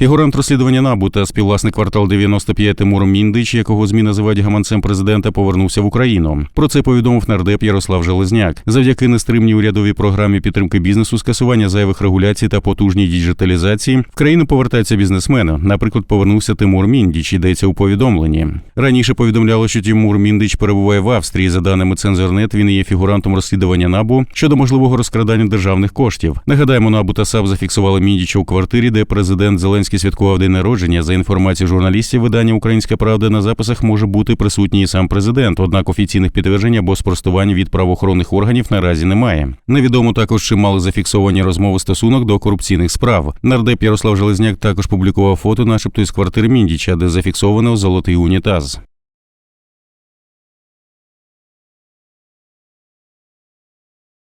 Фігурант розслідування НАБУ та співвласник квартал 95 Тимур Міндич, якого ЗМІ називають гаманцем президента, повернувся в Україну. Про це повідомив нардеп Ярослав Железняк. Завдяки нестримній урядовій програмі підтримки бізнесу, скасування зайвих регуляцій та потужній діджиталізації в країну повертаються бізнесмени. Наприклад, повернувся Тимур Міндіч. Йдеться у повідомленні. Раніше повідомляло, що Тимур Міндич перебуває в Австрії. За даними Цензорнет, він є фігурантом розслідування НАБУ щодо можливого розкрадання державних коштів. Нагадаємо, НАБУ та САП зафіксували Міндіча у квартирі, де президент Зеленський святкував день народження. За інформацією журналістів, видання Українська Правда на записах може бути присутній і сам президент. Однак офіційних підтверджень або спростувань від правоохоронних органів наразі немає. Невідомо також, чи мали зафіксовані розмови стосунок до корупційних справ. Нардеп Ярослав Железняк також публікував фото, начебто із квартири Міндіча, де зафіксовано золотий унітаз.